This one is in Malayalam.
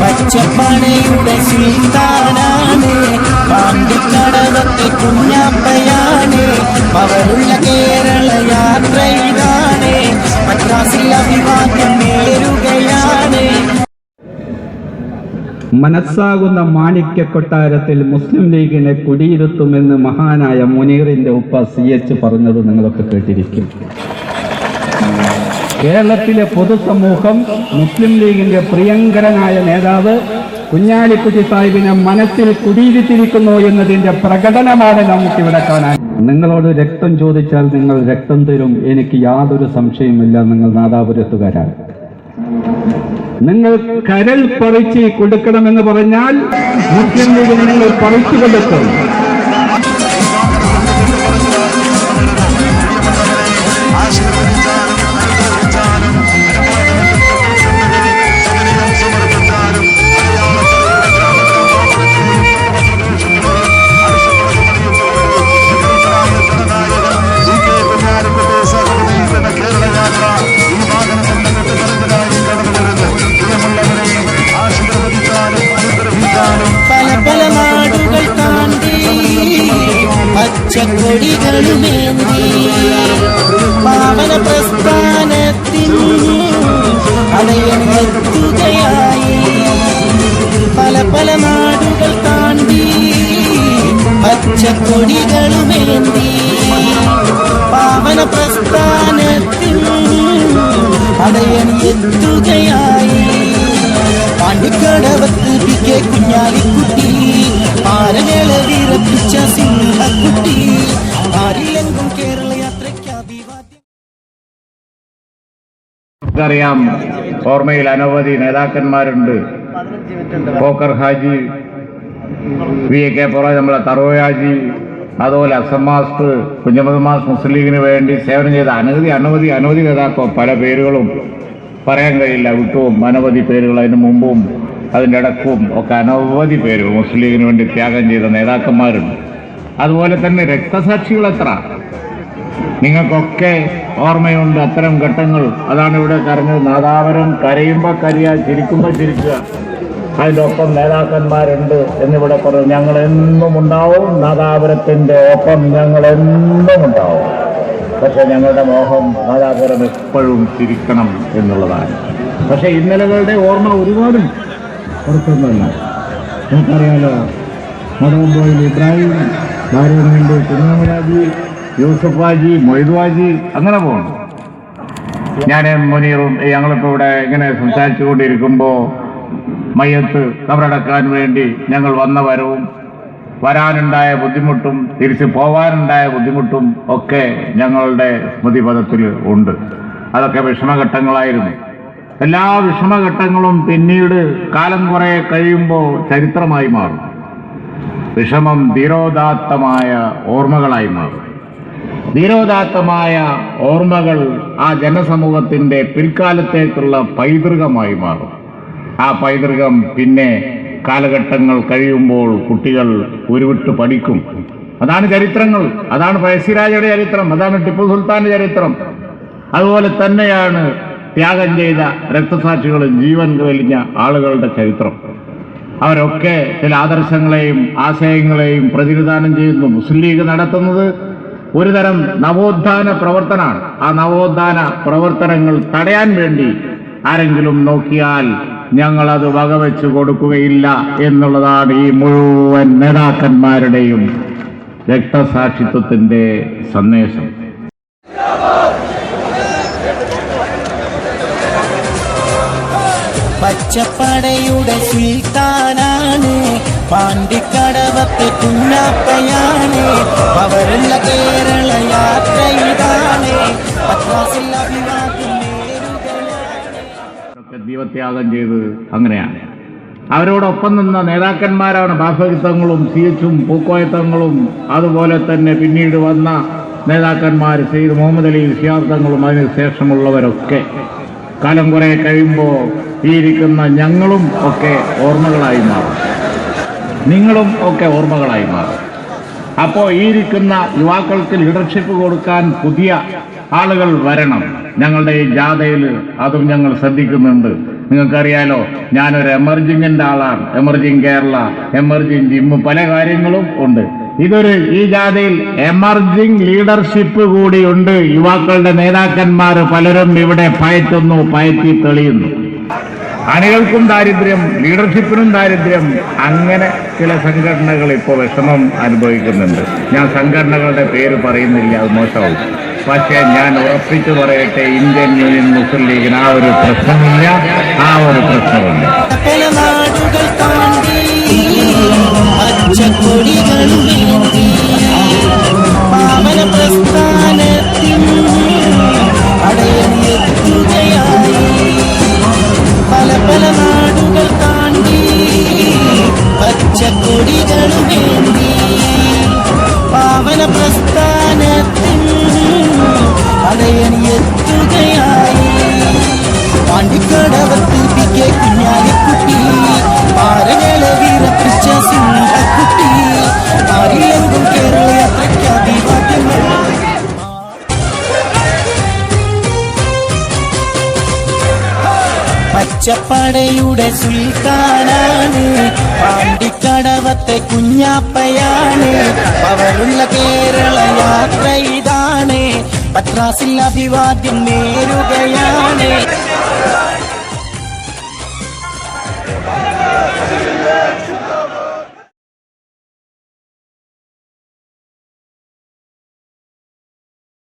പച്ചപ്പടയുടെ സുൽത്താനാണ് പാണ്ടിക്കടവത്തെ കുഞ്ഞാപ്പയാണ് പവറുള്ള കേരള മനസ്സാകുന്ന മാണിക്യ കൊട്ടാരത്തിൽ മുസ്ലിം ലീഗിനെ കുടിയിരുത്തുമെന്ന് മഹാനായ മുനീറിന്റെ ഉപ്പ സി എച്ച് പറഞ്ഞത് നിങ്ങളൊക്കെ കേട്ടിരിക്കും. കേരളത്തിലെ പൊതുസമൂഹം മുസ്ലിം ലീഗിന്റെ പ്രിയങ്കരനായ നേതാവ് കുഞ്ഞാലിക്കുട്ടി സാഹിബിനെ മനസ്സിൽ കുടിയിരുത്തിയിരിക്കുന്നു എന്നതിന്റെ പ്രകടനമാണ് നമുക്കിവിടെ കാണാൻ. നിങ്ങളോട് രക്തം ചോദിച്ചാൽ നിങ്ങൾ രക്തം തരും. എനിക്ക് യാതൊരു സംശയമില്ല നിങ്ങൾ നാദാപുരത്തുകാരാണ്. നിങ്ങൾ കരൽ പറിച്ച് കൊടുക്കണമെന്ന് പറഞ്ഞാൽ മുസ്ലിം ലീഗ് നിങ്ങൾ പറിച്ചു കൊടുക്കും. പാവന പ്രസ്ഥാനത്തിൻ അടയണെത്തുകയായി പല പല നാടുകൾ താണ്ടി പച്ചക്കൊടികളുമേന്തി. പാവന പ്രസ്ഥാനത്തിൻ അടയണെത്തുകയായി പാണ്ടിക്കടവത്ത് പി കെ കുഞ്ഞാലിക്കുട്ടി പാരമേള വിറപ്പിച്ച സിംഹക്കുട്ടി നമുക്കറിയാം. ഓർമ്മയിൽ അനവധി നേതാക്കന്മാരുണ്ട്. Pokker Haji V A K പുറ നമ്മളെ തറോയാജി അതുപോലെ അസം മാസ്റ്റർ കുഞ്ഞമ്മദ് മാസ് മുസ്ലിം ലീഗിന് വേണ്ടി സേവനം ചെയ്ത അനവധി അനവധി അനവധി നേതാക്കൾ പല പേരുകളും പറയാൻ കഴിയില്ല. വിട്ടുവും അനവധി പേരുകൾ അതിന് മുമ്പും അതിന്റെ ഇടക്കും. ഒക്കെ അനവധി പേരുകൾ മുസ്ലിം ലീഗിന് വേണ്ടി ത്യാഗം ചെയ്ത നേതാക്കന്മാരുണ്ട്. അതുപോലെ തന്നെ രക്തസാക്ഷികൾ എത്ര? നിങ്ങൾക്കൊക്കെ ഓർമ്മയുണ്ട് അത്തരം ഘട്ടങ്ങൾ. അതാണ് ഇവിടെ കരഞ്ഞത്. നാദാപുരം കരയുമ്പോൾ കരിയ ചിരിക്കുമ്പോൾ ചിരിക്കുക. അതിന്റെ ഒപ്പം നേതാക്കന്മാരുണ്ട് എന്നിവിടെ പറഞ്ഞു ഞങ്ങൾ എന്നും ഉണ്ടാവും. നാദാപുരത്തിന്റെ ഒപ്പം ഞങ്ങൾ എന്നും ഉണ്ടാവും. പക്ഷെ ഞങ്ങളുടെ മോഹം നാദാപുരം എപ്പോഴും ചിരിക്കണം എന്നുള്ളതാണ്. പക്ഷെ ഇന്നലകളുടെ ഓർമ്മ ഒരുപാട് പുറത്തൊന്നുമല്ല നമുക്കറിയാലോ മടവുമ്പോയിൽ ഇബ്രാഹിം വേണ്ടി കുഞ്ഞാമരാജി യൂസഫ് വാജി മൊയ്തു വാജി അങ്ങനെ പോകുന്നു. ഞാൻ മുനീറും ഞങ്ങളിപ്പോൾ ഇവിടെ ഇങ്ങനെ സംസാരിച്ചു കൊണ്ടിരിക്കുമ്പോൾ മയ്യത്ത് കബറടക്കാൻ വേണ്ടി ഞങ്ങൾ വന്ന വരവും വരാനുണ്ടായ ബുദ്ധിമുട്ടും തിരിച്ചു പോവാനുണ്ടായ ബുദ്ധിമുട്ടും ഒക്കെ ഞങ്ങളുടെ സ്മൃതിപഥത്തിൽ ഉണ്ട്. അതൊക്കെ വിഷമഘട്ടങ്ങളായിരുന്നു. എല്ലാ വിഷമഘട്ടങ്ങളും പിന്നീട് കാലം കുറെ കഴിയുമ്പോൾ ചരിത്രമായി മാറും. വിഷമം ധീരോദാത്തമായ ഓർമ്മകളായി മാറും. ധീരോദാത്തമായ ഓർമ്മകൾ ആ ജനസമൂഹത്തിന്റെ പിൽക്കാലത്തേക്കുള്ള പൈതൃകമായി മാറും. ആ പൈതൃകം പിന്നെ കാലഘട്ടങ്ങൾ കഴിയുമ്പോൾ കുട്ടികൾ ഉരുവിട്ട് പഠിക്കും. അതാണ് ചരിത്രങ്ങൾ. അതാണ് പഴശ്ശിരാജയുടെ ചരിത്രം. അതാണ് ടിപ്പു സുൽത്താന്റെ ചരിത്രം. അതുപോലെ തന്നെയാണ് ത്യാഗം ചെയ്ത രക്തസാക്ഷികളും ജീവൻ വലിഞ്ഞ ആളുകളുടെ ചരിത്രം. അവരൊക്കെ ചില ആദർശങ്ങളെയും ആശയങ്ങളെയും പ്രതിനിധാനം ചെയ്യുന്നു. മുസ്ലിം ലീഗ് നടത്തുന്നത് ഒരു തരം നവോത്ഥാന പ്രവർത്തനമാണ് ആ നവോത്ഥാന പ്രവർത്തനങ്ങൾ തടയാൻ വേണ്ടി ആരെങ്കിലും നോക്കിയാൽ ഞങ്ങൾ വകവെച്ച് കൊടുക്കുകയില്ല എന്നുള്ളതാണ് ഈ മുഴുവൻ നേതാക്കന്മാരുടെയും രക്തസാക്ഷിത്വത്തിന്റെ സന്ദേശം. പച്ചപ്പടയുടെ സുൽത്താനാണ് പാണ്ടിക്കടവത്തെ കുഞ്ഞാപ്പയാണ്. അവരുള്ള കേരള യാത്ര ഇതാണ്. ചെയ്ത് അങ്ങനെയാണ്. അവരോടൊപ്പം നിന്ന നേതാക്കന്മാരാണ് ബാഫയുത്തങ്ങളും സി എച്ചും പൂക്കോയത്തങ്ങളും അതുപോലെ തന്നെ പിന്നീട് വന്ന നേതാക്കന്മാർ സെയ്ദ് മുഹമ്മദ് അലി വിശ്വാസങ്ങളും അതിനുശേഷമുള്ളവരൊക്കെ കാലം കുറെ കഴിയുമ്പോൾ ഈ ഇരിക്കുന്ന ഞങ്ങളും ഒക്കെ ഓർമ്മകളായി മാറും. നിങ്ങളും ഒക്കെ ഓർമ്മകളായി മാറും. അപ്പോൾ ഈ ഇരിക്കുന്ന യുവാക്കൾക്ക് ലീഡർഷിപ്പ് കൊടുക്കാൻ പുതിയ ആളുകൾ വരണം. ഞങ്ങളുടെ ഈ ജാഥയിൽ അതും ഞങ്ങൾ ശ്രദ്ധിക്കുന്നുണ്ട്. നിങ്ങൾക്കറിയാലോ ഞാനൊരു എമർജിങ്ങിന്റെ ആളാണ്. എമർജിങ് കേരള എമർജിങ് ജിമ്മ് പല കാര്യങ്ങളും ഉണ്ട്. ഇതൊരു ഈ ജാഥയിൽ എമർജിങ് ലീഡർഷിപ്പ് കൂടിയുണ്ട് യുവാക്കളുടെ നേതാക്കന്മാർ പലരും ഇവിടെ പയറ്റുന്നു പയറ്റി തെളിയുന്നു. അണികൾക്കും ദാരിദ്ര്യം ലീഡർഷിപ്പിനും ദാരിദ്ര്യം അങ്ങനെ ചില സംഘടനകൾ ഇപ്പോൾ വിഷമം അനുഭവിക്കുന്നുണ്ട്. ഞാൻ സംഘടനകളുടെ പേര് പറയുന്നില്ല അത് മോശമാവും. പക്ഷേ ഞാൻ ഉറപ്പിച്ചു പറയട്ടെ ഇന്ത്യൻ യൂണിയൻ മുസ്ലിം ലീഗിന് ആ ഒരു പ്രശ്നമില്ല ആ ഒരു പ്രശ്നമില്ല പച്ചക്കൊടികളുമേന്തി പാവന പ്രസ്ഥാനത്തിൻ അടയണിയെത്തുകയായി. പാണ്ടിക്കടവത്ത് പി കെ കുഞ്ഞാലിക്കുട്ടി പാറകളെ വിറപ്പിച്ച സിംഹക്കുട്ടി ആരിലെങ്കും കേരള യാത്രയ്ക്ക് അഭിവാദ്യങ്ങൾ. പച്ചപ്പടയുടെ സുൽത്താനാണ് പാണ്ടിക്കടവത്തെ കുഞ്ഞാപ്പയാണ്. പവറുള്ള കേരള യാത്ര ഇതാണ്. പത്രാസിൽ അഭിവാദ്യം നേരുകയാണ്.